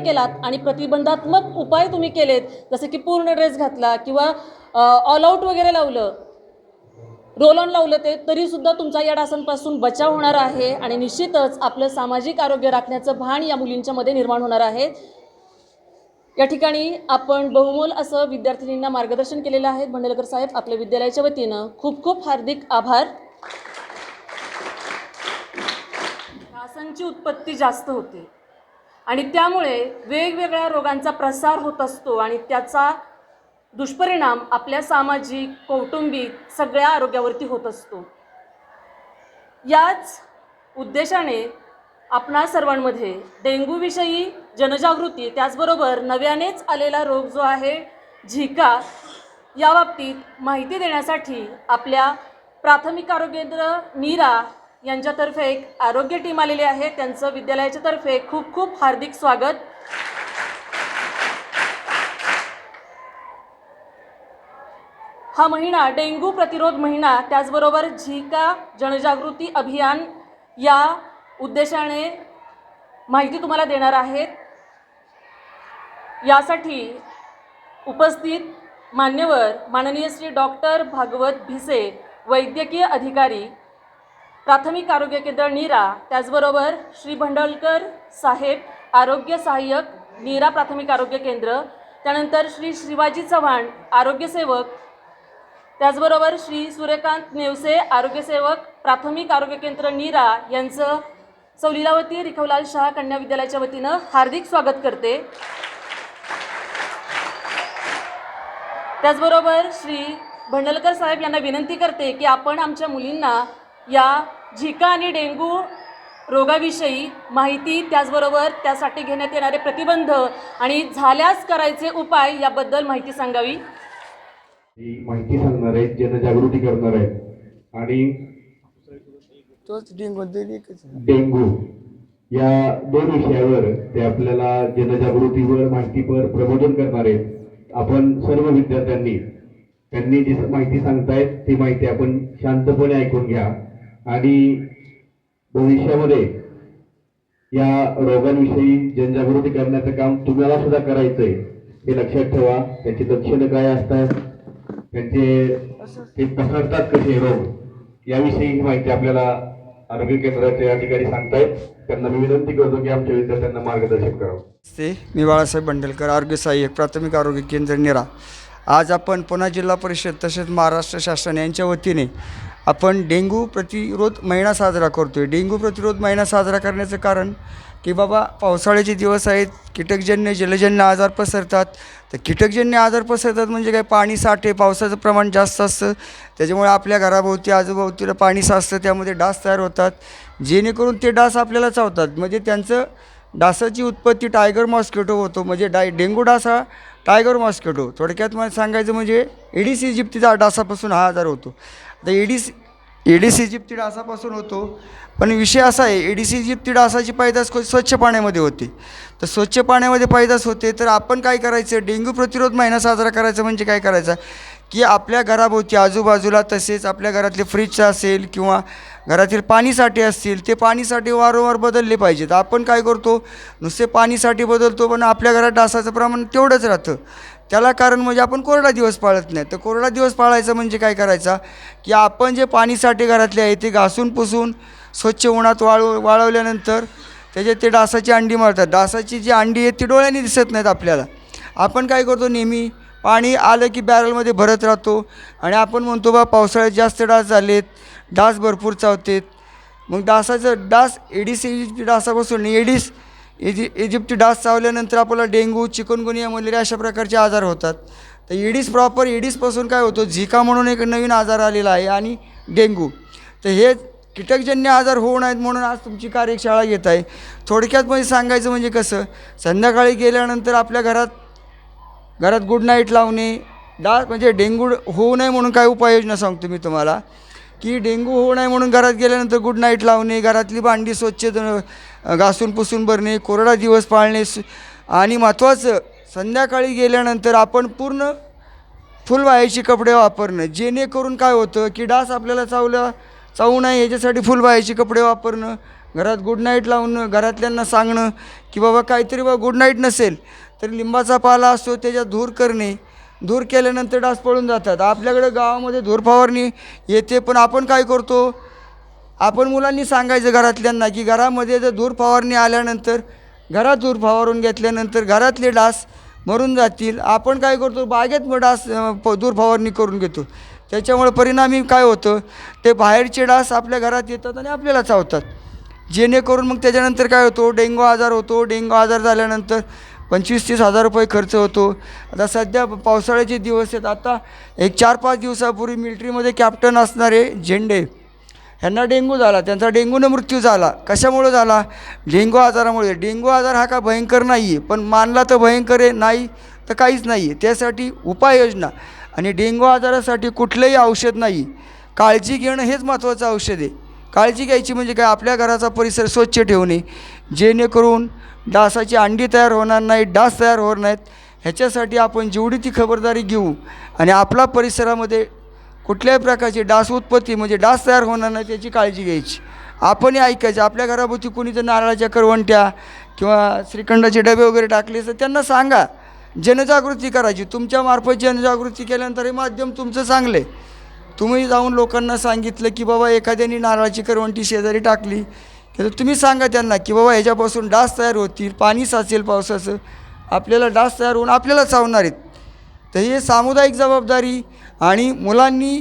केलात आणि प्रतिबंधात्मक उपाय तुम्ही केलेत जसे की पूर्ण ड्रेस घातला किंवा ऑल आऊट वगैरे लावलं रोल ऑन लावलं ते तरीसुद्धा तुमचा या डासांपासून बचाव होणार आहे आणि निश्चितच आपलं सामाजिक आरोग्य राखण्याचं भान या मुलींच्या मध्ये निर्माण होणार आहे. या ठिकाणी आपण बहुमोल असं विद्यार्थिनींना मार्गदर्शन केलेलं आहे. भंडलकर साहेब आपल्या विद्यालयाच्या वतीनं खूप खूप हार्दिक आभार. डासांची उत्पत्ती जास्त होते. आणि त्यामुळे वेगवेगळ्या रोगांचा प्रसार होत असतो आणि त्याचा दुष्परिणाम आपल्या सामाजिक कौटुंबिक सगळ्या आरोग्यावरती होत असतो. याच उद्देशाने आपणा सर्वांमध्ये डेंग्यूविषयी जनजागृती त्याचबरोबर नव्यानेच आलेला रोग जो आहे झिका या बाबतीत माहिती देण्यासाठी आपल्या प्राथमिक आरोग्य केंद्र नीरा यांच्यातर्फे एक आरोग्य टीम आलेली आहे. त्यांचं विद्यालयाच्या तर्फे खूप खूप हार्दिक स्वागत. हा महिना डेंग्यू प्रतिरोध महिना त्याचबरोबर झिका जनजागृती अभियान या उद्देशाने माहिती तुम्हाला देणार आहेत. यासाठी उपस्थित मान्यवर माननीय श्री डॉक्टर भागवत भिसे वैद्यकीय अधिकारी प्राथमिक आरोग्य केंद्र नीरा त्याचबरोबर श्री भंडलकर साहेब आरोग्य सहाय्यक नीरा प्राथमिक आरोग्य केंद्र त्यानंतर श्री शिवाजी चव्हाण आरोग्यसेवक त्याचबरोबर श्री सूर्यकांत नेवसे आरोग्यसेवक प्राथमिक आरोग्य केंद्र नीरा यांचं सौलीलावती रिखवलाल शाह कन्या विद्यालयाच्या वतीनं हार्दिक स्वागत करते. त्याचबरोबर श्री भंडलकर साहेब यांना विनंती करते की आपण आमच्या मुलींना या झिका आणि डेंग्यू रोगाविषयी माहिती त्याचबरोबर त्यासाठी घेण्यात येणारे प्रतिबंध आणि झाल्यास करायचे उपाय याबद्दल माहिती सांगावी. ही माहिती सांगणार आहेत जनजागृती करणार आहेत. आणि तोच डेंगू या दोन विषयावर ते आपल्याला जनजागृतीवर माहितीवर प्रबोधन करणार आहेत. आपण सर्व विद्यार्थ्यांनी त्यांनी जी माहिती सांगतायत ती माहिती आपण शांतपणे ऐकून घ्या. आणि भविष्यामध्ये या रोगांविषयी जनजागृती करण्याचं काम तुम्हाला सुद्धा करायचंय हे लक्षात ठेवा. त्याची लक्षणं काय असतात? त्यांचे ते पसरतात कसे रोग? याविषयी ही माहिती आपल्याला आरोग्य केंद्राचे या ठिकाणी सांगतायत. त्यांना मी विनंती करतो की आमच्या विद्यार्थ्यांना मार्गदर्शन करावं. ते मी बाळासाहेब बंडलकर आरोग्य सहाय्यक प्राथमिक आरोग्य केंद्र निरा. आज आपण पुणा जिल्हा परिषद तसेच महाराष्ट्र शासन यांच्या वतीने आपण डेंग्यू प्रतिरोध महिना साजरा करतो आहे डेंग्यू प्रतिरोध महिना साजरा करण्याचं कारण की बाबा पावसाळ्याचे दिवस आहेत कीटकजन्य जलजन्य आजार पसरतात. तर कीटकजन्य आजार पसरतात म्हणजे काय? पाणी साठे पावसाचं प्रमाण जास्त असतं. त्याच्यामुळे आपल्या घराभोवती आजूबाजूला पाणी साचतं त्यामध्ये डास तयार होतात. जेणेकरून ते डास आपल्याला चावतात. म्हणजे त्यांचं डासाची उत्पत्ती टायगर मॉस्किटो होतो. म्हणजे डाय डेंग्यू डास हा टायगर मॉस्किटो. थोडक्यात मला सांगायचं म्हणजे एडिस इजिप्तीचा डासापासून हा आजार होतो. तर एडिस एडिस इजिप्ती डासापासून होतो. पण विषय असा आहे एडिस इजिप्ती डासाची पैदास स्वच्छ पाण्यामध्ये होते. तर स्वच्छ पाण्यामध्ये पैदास होते तर आपण काय करायचं? डेंग्यू प्रतिरोध महिना साजरा करायचा म्हणजे काय करायचा? की आपल्या घराभोवती आजूबाजूला तसेच आपल्या घरातले फ्रीजचं असेल किंवा घरातील पाणीसाठे असतील ते पाणीसाठे वारंवार बदलले पाहिजेत. आपण काय करतो? नुसते पाणीसाठी बदलतो पण आपल्या घरात डासाचं प्रमाण तेवढंच राहतं. त्याला कारण म्हणजे आपण कोरडा दिवस पाळत नाही. तर कोरडा दिवस पाळायचा म्हणजे काय करायचा? की आपण जे पाणीसाठे घरातले आहे ते घासून पुसून स्वच्छ उन्हात वाळव वाळवल्यानंतर त्याच्यात ते डासाची अंडी मारतात डासाची जी अंडी आहेत ती डोळ्यांनी दिसत नाहीत आपल्याला. आपण काय करतो नेहमी? पाणी आलं की बॅरलमध्ये भरत राहतो. आणि आपण म्हणतो बा पावसाळ्यात जास्त डास झालेत डास भरपूर चावतेत. मग डासाचं डास एडिस एडिस डासापासून एडिस इजि इजिप्त डास चावल्यानंतर आपल्याला डेंग्यू चिकनगुनिया मलेरिया अशा प्रकारचे आजार होतात. तर इडीस प्रॉपर इडीसपासून काय होतो? झिका म्हणून एक नवीन आजार आलेला आहे आणि डेंगू. तर हे कीटकजन्य आजार होऊ नयेत म्हणून आज तुमची कार्यशाळा घेत आहे. थोडक्यात म्हणजे सांगायचं म्हणजे कसं? संध्याकाळी गेल्यानंतर आपल्या घरात घरात गुड नाईट लावणे डास म्हणजे डेंगू होऊ नये म्हणून काय उपाययोजना सांगतो मी तुम्हाला. की डेंगू होऊ नये म्हणून घरात गेल्यानंतर गुड नाईट लावणे घरातली भांडी स्वच्छ घासून पुसून भरणे कोरडा दिवस पाळणे स- आणि महत्त्वाचं संध्याकाळी गेल्यानंतर आपण पूर्ण फुलबाहेचे कपडे वापरणं. जेणेकरून काय होतं की डास आपल्याला चावला चावू नाही याच्यासाठी फुलबाहेचे कपडे वापरणं घरात गुड नाईट लावणं घरातल्यांना सांगणं की बाबा काहीतरी बाबा गुड नाईट नसेल तर लिंबाचा पाला असतो त्याच्यात धूर करणे. धूर केल्यानंतर डास पळून जातात. आपल्याकडं गावामध्ये धूर फवारणी येते पण आपण काय करतो? आपण मुलांनी सांगायचं घरातल्यांना की घरामध्ये जर धूर फवारणी आल्यानंतर घरात धूर फवारून घेतल्यानंतर घरातले डास मरून जातील. आपण काय करतो? बागेत मग डास प धूर फवारणी करून घेतो. त्याच्यामुळे परिणामी काय होतं? ते बाहेरचे डास आपल्या घरात येतात आणि आपल्याला चावतात. जेणेकरून मग त्याच्यानंतर काय होतो? डेंगू आजार होतो. डेंगू आजार झाल्यानंतर पंचवीस तीस हजार रुपये खर्च होतो. आता सध्या पावसाळ्याचे दिवस आहेत. आता एक चार पाच दिवसापूर्वी मिलिटरीमध्ये कॅप्टन असणारे झेंडे ह्यांना डेंगू झाला त्यांचा डेंगूनं मृत्यू झाला. कशामुळं झाला? डेंगू आजारामुळे. डेंगू आजार हा का भयंकर नाही आहे पण मानला तर भयंकर आहे नाही तर काहीच नाही आहे त्यासाठी उपाययोजना. आणि डेंगू आजारासाठी कुठलंही औषध नाही. काळजी घेणं हेच महत्त्वाचं औषध आहे. काळजी घ्यायची म्हणजे काय? आपल्या घराचा परिसर स्वच्छ ठेवणे. जेणेकरून डासाची अंडी तयार होणार नाही डास तयार होणार नाहीत. ह्याच्यासाठी आपण जेवढी ती खबरदारी घेऊ आणि आपला परिसरामध्ये कुठल्याही प्रकारची डास उत्पत्ती म्हणजे डास तयार होणार नाही त्याची काळजी घ्यायची. आपणही ऐकायचं आपल्या घराभोवती कुणी जर नारळाच्या करवंट्या किंवा श्रीखंडाचे डबे वगैरे टाकले तर त्यांना सांगा. जनजागृती करायची. तुमच्यामार्फत जनजागृती केल्यानंतर हे माध्यम तुमचं चांगलं आहे तुम्ही जाऊन लोकांना सांगितलं की बाबा एखाद्याने नारळाची करवंटी शेजारी टाकली तर तुम्ही सांगा त्यांना की बाबा ह्याच्यापासून डास तयार होतील पाणी साचेल पावसाचं आपल्याला डास तयार होऊन आपल्याला चावणार आहेत. तर हे सामुदायिक जबाबदारी आणि मुलांनी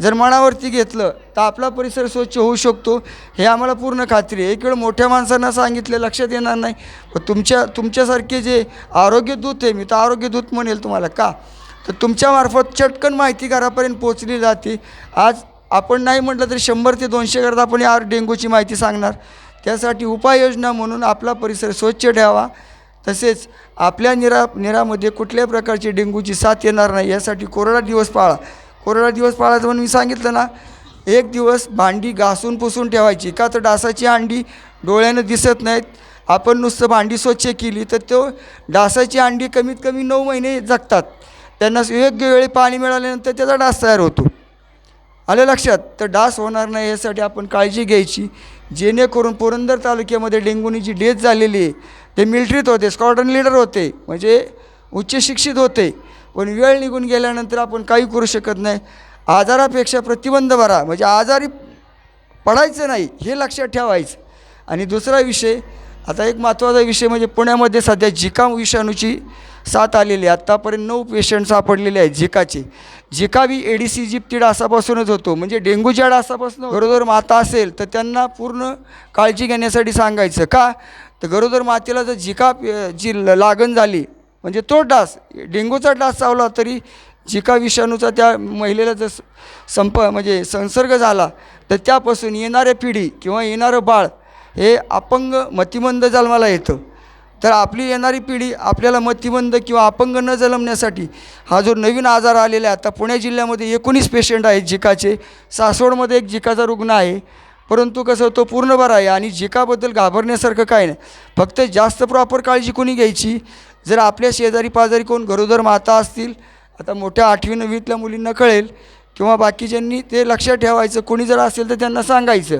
जर मनावरती घेतलं तर आपला परिसर स्वच्छ होऊ शकतो. हे आम्हाला पूर्ण खात्री आहे. एक वेळ मोठ्या माणसांना सांगितलं लक्षात येणार नाही. पण तुमच्या तुमच्यासारखे जे आरोग्य दूत आहे मी तर आरोग्य दूत म्हणेल तुम्हाला. का? तर तुमच्यामार्फत चटकन माहिती घरापर्यंत पोचली जाते. आज आपण नाही म्हटलं तरी शंभर ते दोनशे करता आपण या डेंग्यूची माहिती सांगणार. त्यासाठी उपाययोजना म्हणून आपला परिसर स्वच्छ ठेवा. तसेच आपल्या निरा निरामध्ये कुठल्याही प्रकारची डेंग्यूची साथ येणार नाही यासाठी कोरडा दिवस पाळा. कोरडा दिवस पाळायचं म्हणून मी सांगितलं ना एक दिवस भांडी घासून पुसून ठेवायची. का तर डासाची अंडी डोळ्यानं दिसत नाहीत. आपण नुसतं भांडी स्वच्छ केली तर तो डासाची अंडी कमीत कमी नऊ महिने जगतात. त्यांना योग्य वेळी पाणी मिळाल्यानंतर त्याचा डास तयार होतो. आलं लक्षात? तर डास होणार नाही यासाठी आपण काळजी घ्यायची. जेणेकरून पुरंदर तालुक्यामध्ये डेंग्यूनी जी डेथ झालेली आहे. ते मिलिटरीत होते स्क्वॉड्रन लीडर होते म्हणजे उच्च शिक्षित होते. पण वेळ निघून गेल्यानंतर आपण काही करू शकत नाही. आजारापेक्षा प्रतिबंध बरा म्हणजे आजारी पडायचं नाही हे लक्षात ठेवायचं. आणि दुसरा विषय आता एक महत्त्वाचा विषय म्हणजे पुण्यामध्ये सध्या झिका विषाणूची साथ आलेली आहे. आत्तापर्यंत नऊ पेशंट सापडलेले आहेत झिकाचे. झिका बी ए डी सी जिप्ती डासापासूनच होतो म्हणजे डेंग्यूच्या डासापासून गरोदर माता असेल तर त्यांना पूर्ण काळजी घेण्यासाठी सांगायचं. का? तर गरोदर मातेला जर झिका जी ल- लागण झाली म्हणजे तो डास डेंग्यूचा डास चावला तरी झिका विषाणूचा त्या महिलेला जर संप म्हणजे संसर्ग झाला तर त्यापासून येणाऱ्या पिढी किंवा येणारं बाळ हे अपंग मतिमंद जन्माला येतं. तर आपली येणारी पिढी आपल्याला मतिमंद किंवा अपंग न जन्मण्यासाठी हा जो नवीन आजार आलेला आहे आता पुणे जिल्ह्यामध्ये एकोणीस पेशंट आहेत झिकाचे. सासवडमध्ये एक झिकाचा रुग्ण आहे. परंतु कसं तो पूर्ण बरा आहे आणि जिकाबद्दल घाबरण्यासारखं काय नाही. फक्त जास्त प्रॉपर काळजी कोणी घ्यायची? जर आपल्या शेजारी पाजारी कोण गरोदर माता असतील आता मोठ्या आठवी नववीतल्या मुलींना कळेल किंवा बाकीच्यांनी ते लक्षात ठेवायचं कोणी जर असेल तर त्यांना सांगायचं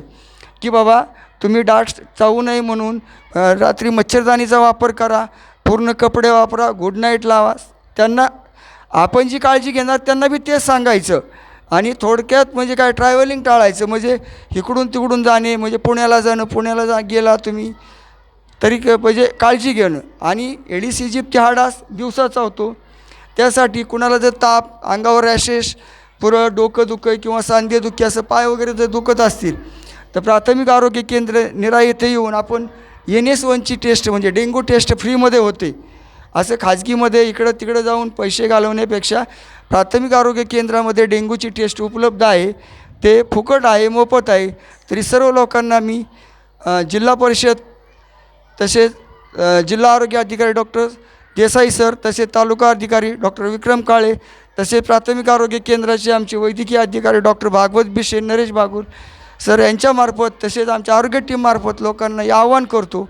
की बाबा तुम्ही डाट चावू नये म्हणून रात्री मच्छरदाणीचा वापर करा पूर्ण कपडे वापरा गुड नाईट लावा. त्यांना आपण जी काळजी घेणार त्यांना बी तेच सांगायचं. आणि थोडक्यात म्हणजे काय ट्रॅव्हलिंग टाळायचं म्हणजे इकडून तिकडून जाणे म्हणजे पुण्याला जाणं पुण्याला जा गेला तुम्ही तरी क- म्हणजे काळजी घेणं. आणि एडिस इजिप्त हा डास दिवसाचा होतो. त्यासाठी कुणाला जर ताप अंगावर रॅशेस पुरं डोकं दुखं किंवा सांधे दुखी असं पाय वगैरे जर दुखत असतील तर प्राथमिक आरोग्य केंद्र निरा येथे येऊन आपण एन एस वनची टेस्ट म्हणजे डेंग्यू टेस्ट फ्रीमध्ये होते. असं खाजगीमध्ये इकडं तिकडं जाऊन पैसे घालवण्यापेक्षा प्राथमिक आरोग्य केंद्रामध्ये डेंग्यूची टेस्ट उपलब्ध आहे. ते फुकट आहे मोफत आहे. तरी सर्व लोकांना मी जिल्हा परिषद तसेच जिल्हा आरोग्य अधिकारी डॉक्टर देसाई सर तसेच तालुका अधिकारी डॉक्टर विक्रम काळे तसेच प्राथमिक आरोग्य केंद्राचे आमचे वैद्यकीय अधिकारी डॉक्टर भागवत बिशे नरेश बागुल सर यांच्यामार्फत तसेच आमच्या आरोग्य टीममार्फत लोकांना हे आवाहन करतो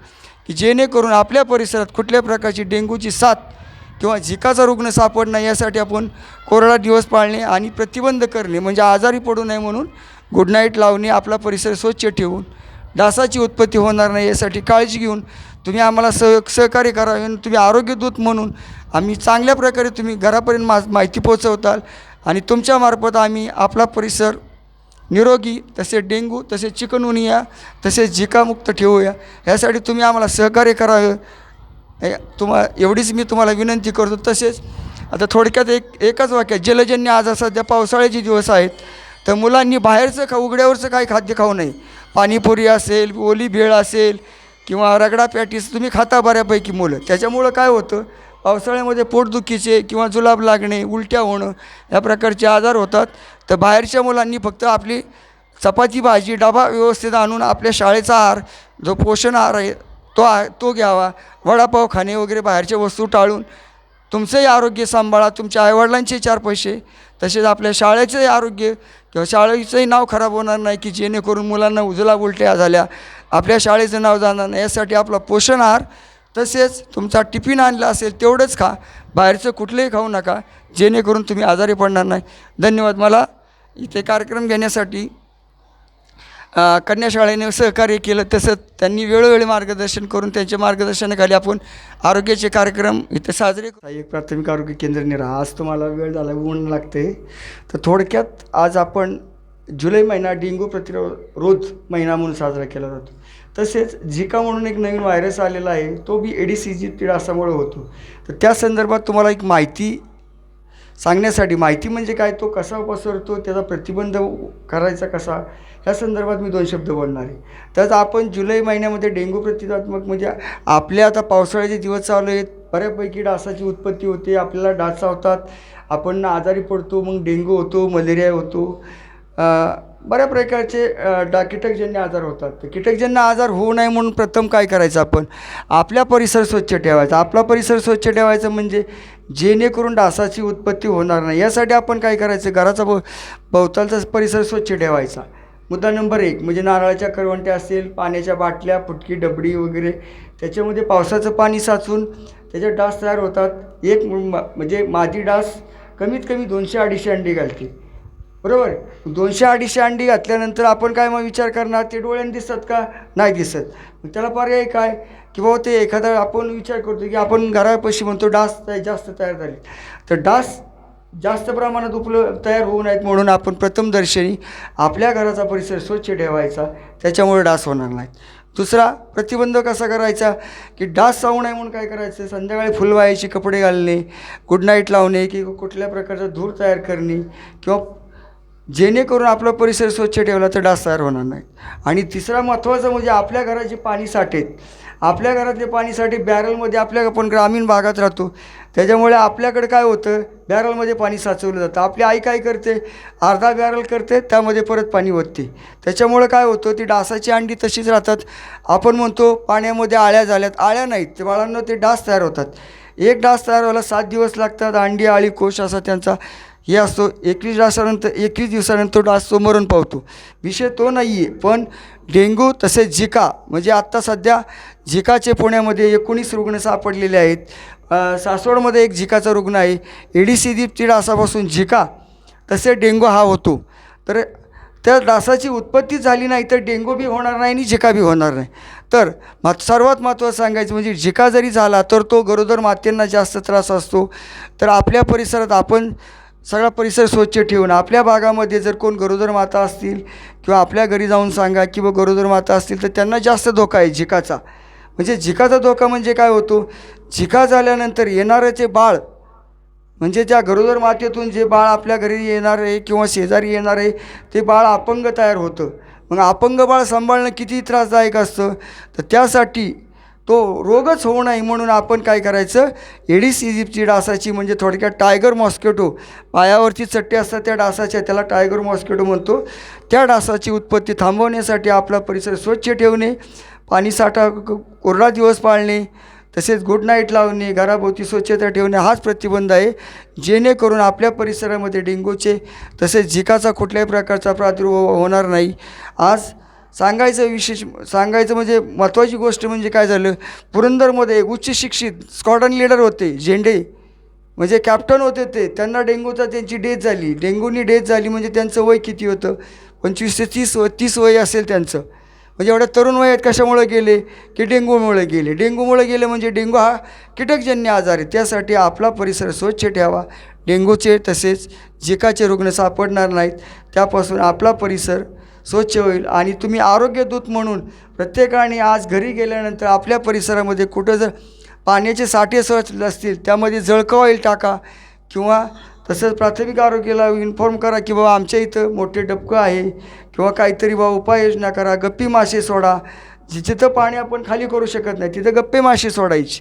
की जेणेकरून आपल्या परिसरात कुठल्या प्रकारची डेंग्यूची साथ किंवा झिकाचा रुग्ण सापडणं यासाठी आपण कोरडा दिवस पाळणे आणि प्रतिबंध करणे म्हणजे आजारी पडू नये म्हणून गुड नाईट लावणे आपला परिसर स्वच्छ ठेवून डासाची उत्पत्ती होणार नाही यासाठी काळजी घेऊन तुम्ही आम्हाला सह सहकार्य करावे आणि तुम्ही आरोग्यदूत म्हणून आम्ही चांगल्या प्रकारे तुम्ही घरापर्यंत मा माहिती पोचवताल आणि तुमच्यामार्फत आम्ही आपला परिसर निरोगी तसेच डेंगू तसेच चिकनगुनिया तसेच झिकामुक्त ठेवूया. यासाठी तुम्ही आम्हाला सहकार्य करावं तुम्हा एवढीच मी तुम्हाला विनंती करतो. तसेच आता थोडक्यात एक एकच वाक्य जलजन्य आज सध्या पावसाळ्याचे दिवस आहेत. तर मुलांनी बाहेरचं खा उघड्यावरचं काही खाद्य खाऊ नये. पाणीपुरी असेल ओली भेळ असेल किंवा रगडा पॅटीस तुम्ही खाता बऱ्यापैकी मुलं. त्याच्यामुळं काय होतं पावसाळ्यामध्ये पोटदुखीचे किंवा जुलाब लागणे उलट्या होणं या प्रकारचे आजार होतात. तर बाहेरच्या मुलांनी फक्त आपली चपाती भाजी डबा व्यवस्थित आणून आपल्या शाळेचा आहार जो पोषण आहार आहे तो आ तो घ्यावा. वडापाव खाणे वगैरे बाहेरच्या वस्तू टाळून तुमचंही आरोग्य सांभाळा. तुमच्या आईवडिलांचे चार पैसे. तसेच आपल्या शाळेचंही आरोग्य. किंवा शाळेचंही नाव खराब होणार नाही की जेणेकरून मुलांना उजला उलट्या झाल्या. आपल्या शाळेचं नाव जाणार नाही. यासाठी आपला पोषण आहार तसेच तुमचा टिफिन आणला असेल तेवढंच खा. बाहेरचं कुठलंही खाऊ नका. जेणेकरून तुम्ही आजारी पडणार नाही. धन्यवाद. मला इथे कार्यक्रम घेण्यासाठी कन्याशाळेने सहकार्य केलं तसंच त्यांनी वेळोवेळी मार्गदर्शन करून त्यांच्या मार्गदर्शनाखाली आपण आरोग्याचे कार्यक्रम इथे साजरे एक प्राथमिक आरोग्य केंद्र निरा. आज तुम्हाला वेळ झाला ऊन लागते. तर थोडक्यात आज आपण जुलै महिना डेंगू प्रतिरोध महिना म्हणून साजरा केला जातो. तसेच झिका म्हणून एक नवीन व्हायरस आलेला आहे तो बी एडिसीजी डासामुळे होतो. तर त्या संदर्भात तुम्हाला एक माहिती सांगण्यासाठी माहिती म्हणजे काय? तो कसा पसरतो? त्याचा प्रतिबंध करायचा कसा? ह्या संदर्भात मी दोन शब्द बोलणार आहे. तर आपण जुलै महिन्यामध्ये डेंग्यू प्रतिकात्मक म्हणजे आपल्या आता पावसाळ्याचे दिवस चालू आहेत. बऱ्यापैकी डासाची उत्पत्ती होते. आपल्याला डास चावतात. आपण आजारी पडतो मग डेंग्यू होतो मलेरिया होतो. बऱ्या प्रकारचे डा कीटकजन्य आजार होतात. तर कीटकजन्य आजार होऊ नये म्हणून प्रथम काय करायचं आपण? आपला परिसर स्वच्छ ठेवायचा. आपला परिसर स्वच्छ ठेवायचा म्हणजे जेणेकरून डासाची उत्पत्ती होणार नाही. यासाठी आपण काय करायचं? घराचा भो भोवतालचा परिसर स्वच्छ ठेवायचा. मुद्दा नंबर एक म्हणजे नारळाच्या करवंट्या असतील पाण्याच्या बाटल्या फुटकी डबडी वगैरे. त्याच्यामध्ये पावसाचं पाणी साचून त्याच्यात डास तयार होतात. एक म्हणजे मादी डास कमीत कमी दोनशे अडीचशे अंडी घालते. बरोबर? दोनशे अडीचशे अंडी घातल्यानंतर आपण काय मग विचार करणार? ते डोळ्याने दिसतात का? नाही दिसत. मग त्याला पर्याय काय? की बाबा ते एखादा आपण विचार करतो की आपण घरापाशी म्हणतो डास जास्त तयार झाले. तर डास जास्त प्रमाणात उपलब्ध तयार होऊ नयेत म्हणून आपण प्रथमदर्शनी आपल्या घराचा परिसर स्वच्छ ठेवायचा. त्याच्यामुळे डास होणार नाहीत. दुसरा प्रतिबंध कसा करायचा? की डास जाऊ नये म्हणून काय करायचं? संध्याकाळी फुलवायचे कपडे घालणे गुड नाईट लावणे की कुठल्या प्रकारचा धूर तयार करणे किंवा जेणेकरून आपला परिसर स्वच्छ ठेवला तर डास तयार होणार नाही. आणि तिसरा महत्त्वाचा म्हणजे आपल्या घराचे पाणी साठेत आपल्या घरातले पाणी साठे बॅरलमध्ये आपल्या आपण ग्रामीण भागात राहतो. त्याच्यामुळे आपल्याकडे काय होतं? बॅरलमध्ये पाणी साचवलं जातं. आपली आई काय करते? अर्धा बॅरल करते त्यामध्ये परत पाणी ओतते. त्याच्यामुळे काय होतं? ती डासाची अंडी तशीच राहतात. आपण म्हणतो पाण्यामध्ये आळ्या झाल्यात. आळ्या नाहीत. ते बाळांना ते डास तयार होतात. एक डास तयार व्हायला सात दिवस लागतात. अंडी आळी कोश असा त्यांचा हे असतो एकवीस डासानंतर एकवीस दिवसानंतर डास तो मरण पावतो. विषय तो नाही आहे पण डेंग्यू तसेच झिका म्हणजे आत्ता सध्या झिकाचे पुण्यामध्ये एकोणीस रुग्ण सापडलेले आहेत. सासवडमध्ये एक झिकाचा रुग्ण आहे. एडीसी दीप्ती डासापासून झिका तसे डेंगू हा होतो. तर त्या डासाची उत्पत्ती झाली नाही तर डेंगू बी होणार नाही आणि झिका बी होणार नाही. तर मात सर्वात महत्त्वाचं सांगायचं म्हणजे झिका जरी झाला तर तो गरोदर मातेंना जास्त त्रास असतो. तर आपल्या परिसरात आपण सगळा परिसर स्वच्छ ठेवून आपल्या भागामध्ये जर कोण गरोदर माता असतील किंवा आपल्या घरी जाऊन सांगा किंवा गरोदर माता असतील तर त्यांना जास्त धोका आहे झिकाचा. म्हणजे झिकाचा धोका म्हणजे काय होतो? झिका झाल्यानंतर येणारं ते बाळ म्हणजे ज्या गरोदर मातेतून जे बाळ आपल्या घरी येणार आहे किंवा शेजारी येणार आहे ते बाळ अपंग तयार होतं. मग अपंग बाळ सांभाळणं किती त्रासदायक असतं? तर त्यासाठी तो रोगच होऊ नये म्हणून आपण काय करायचं? एडिस इजिप्तची डासाची म्हणजे थोडक्यात टायगर मॉस्किटो. पायावरची चट्टी असतात त्या डासाच्या त्याला टायगर मॉस्किटो म्हणतो. त्या डासाची उत्पत्ती थांबवण्यासाठी आपला परिसर स्वच्छ ठेवणे पाणीसाठा कोरडा दिवस पाळणे तसेच गुड नाईट लावणे घराभोवती स्वच्छता ठेवणे हाच प्रतिबंध आहे. जेणेकरून आपल्या परिसरामध्ये डेंग्यूचे तसेच झिकाचा कुठल्याही प्रकारचा प्रादुर्भाव होणार नाही. आज सांगायचं विशेष सांगायचं म्हणजे महत्त्वाची गोष्ट म्हणजे काय झालं? पुरंदरमध्ये उच्च शिक्षित स्क्वॉडन लीडर होते झेंडे. म्हणजे कॅप्टन होते ते. त्यांना डेंगूचा त्यांची डेथ झाली. डेंगूनी डेथ झाली म्हणजे त्यांचं वय किती होतं? पंचवीस ते तीस व तीस वय असेल त्यांचं. म्हणजे एवढ्या तरुण वयात कशामुळे गेले? की डेंगूमुळे गेले. डेंगूमुळे गेले म्हणजे डेंगू हा कीटकजन्य आजार आहे. त्यासाठी आपला परिसर स्वच्छ ठेवा. डेंग्यूचे तसेच जिकाचे रुग्ण सापडणार नाहीत. त्यापासून आपला परिसर स्वच्छ होईल आणि तुम्ही आरोग्य दूत म्हणून प्रत्येकाने आज घरी गेल्यानंतर आपल्या परिसरामध्ये कुठं जर पाण्याचे साठे सहज असतील त्यामध्ये जळकं ऑइल टाका किंवा तसंच प्राथमिक आरोग्याला इन्फॉर्म करा की बाबा आमच्या इथं मोठे डबकं आहे किंवा काहीतरी बा उपाययोजना करा गप्पी मासे सोडा. जि- जिथं पाणी आपण खाली करू शकत नाही तिथं गप्पे मासे सोडायची.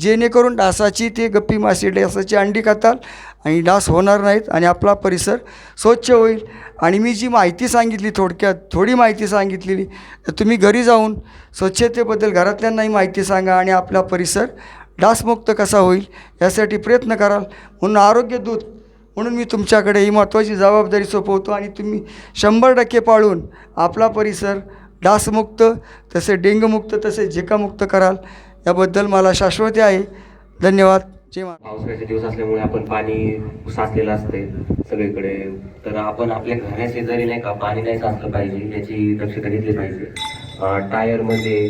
जेणेकरून डासाची ते गप्पी मासे डासाची अंडी खातात आणि डास होणार नाहीत आणि आपला परिसर स्वच्छ होईल. आणि मी जी माहिती सांगितली थोडक्यात थोडी माहिती सांगितलेली तर तुम्ही घरी जाऊन स्वच्छतेबद्दल घरातल्यांनाही माहिती सांगा आणि आपला परिसर डासमुक्त कसा होईल यासाठी प्रयत्न कराल. म्हणून आरोग्य दूत म्हणून मी तुमच्याकडे ही महत्त्वाची जबाबदारी सोपवतो आणि तुम्ही शंभर टक्के पाळून आपला परिसर डासमुक्त तसे डेंगूमुक्त तसे झिकामुक्त कराल. याबद्दल मला शाश्वती आहे. धन्यवाद. पावसाळ्याचे दिवस असल्यामुळे आपण पाणी साचलेलं असते सगळीकडे. तर आपण आपल्या घरा शेजारी नाही का पाणी नाही साचलं पाहिजे याची दक्षता घेतली पाहिजे. टायरमध्ये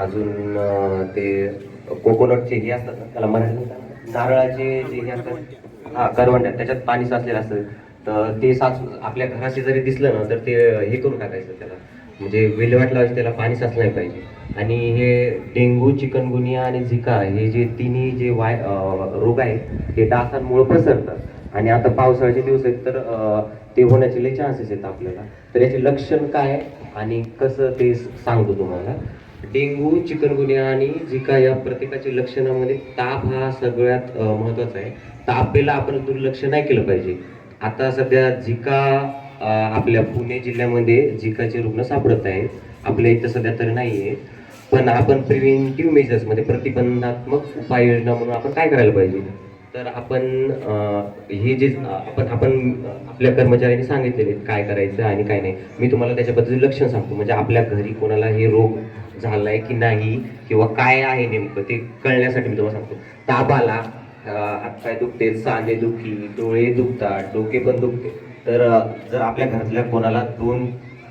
अजून ते कोकोनटचे हे असतात ना त्याला मराठी नारळाचे जे हे असतात हा करवंड त्याच्यात पाणी साचलेलं असतं. तर ते साच आपल्या घराशेजारी जरी दिसलं ना तर ते हे करून टाकायचं त्याला. म्हणजे विल्हेवाट लावायची त्याला पाणी साचलं नाही पाहिजे. आणि हे डेंगू चिकनगुनिया आणि झिका हे जे तिन्ही जे वाय रोग आहेत ते डासांमुळे पसरतात. आणि आता पावसाळ्याचे दिवस आहेत तर ते होण्याचे लय चान्सेस आहेत आपल्याला. तर याचे लक्षण काय आणि कसं ते सांगतो तुम्हाला. डेंगू चिकनगुनिया आणि झिका या प्रत्येकाच्या लक्षणामध्ये ताप हा सगळ्यात महत्त्वाचा आहे. तापेला आपण दुर्लक्ष नाही केलं पाहिजे. आता सध्या झिका आपल्या पुणे जिल्ह्यामध्ये झिकाचे रुग्ण सापडत आहेत. आपल्या इथं सध्या तर नाही आहे पण आपण प्रिव्हेंटिव्ह मेजर्समध्ये प्रतिबंधात्मक उपाययोजना म्हणून आपण काय करायला पाहिजे? तर आपण हे जे आपण आपण आपल्या कर्मचाऱ्यांनी सांगितलेले काय करायचं आणि काय नाही. मी तुम्हाला त्याच्याबद्दल लक्षण सांगतो. म्हणजे आपल्या घरी कोणाला हे रोग झालाय की नाही किंवा काय आहे नेमकं ते कळण्यासाठी मी तुम्हाला सांगतो. ताप आला हातपाय दुखते? सांधे दुखी डोळे दुखतात डोके पण दुखते. तर जर आपल्या घरातल्या कोणाला दोन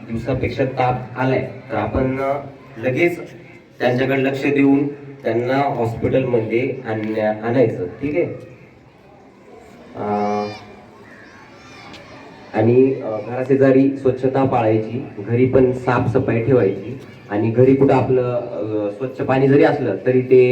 दिवसापेक्षा ताप आलाय तर आपण लगेच त्यांच्याकडे लक्ष देऊन त्यांना हॉस्पिटलमध्ये आणण्या आणायचं ठीक आहे? अं, आणि घराशेजारी स्वच्छता पाळायची घरी पण साफसफाई ठेवायची आणि घरी कुठं आपलं स्वच्छ पाणी जरी असलं तरी ते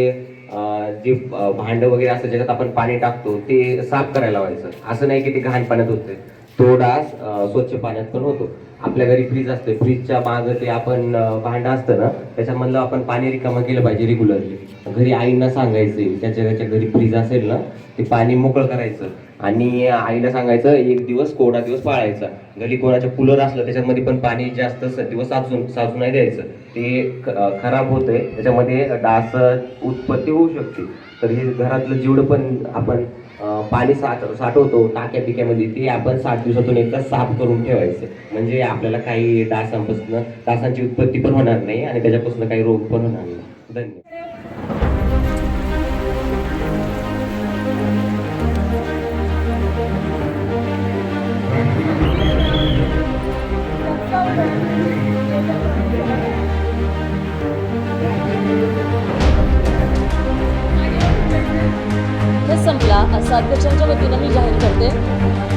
जे भांड भांडं वगैरे असतं ज्याच्यात आपण पाणी टाकतो ते साफ करायला लावायचं. असं नाही की ते घाण पाण्यात होते तो डास स्वच्छ पाण्यात पण होतो. आपल्या घरी फ्रीज असते फ्रीजच्या मागं ते आपण भांडं असतं ना त्याच्यामधलं आपण पाणी रिकामं केलं पाहिजे रेग्युलरली घरी आईंना सांगायचं त्याच्या त्याच्या घरी फ्रीज असेल ना ते पाणी मोकळं करायचं. आणि आईला सांगायचं एक दिवस कोरडा दिवस पाळायचा. घरी कोणाच्या कूलर असलं त्याच्यामध्ये पण पाणी जास्त स- दिवस साचून साचून नाही द्यायचं. ते ख- खराब होतंय. त्याच्यामध्ये डास उत्पत्ती होऊ शकते. तर हे घरातलं जेवढं पण आपण पाणी साठ साठवतो टाक्या पिक्यामध्ये ते आपण सात दिवसातून एकदा साफ करून ठेवायचं. म्हणजे आपल्याला काही डासांपासून डासांची उत्पत्ती पण होणार नाही आणि त्याच्यापासून काही रोग पण होणार नाही. धन्यवाद. संपला. असा अध्यक्षांच्या वतीनं मी जाहीर करते.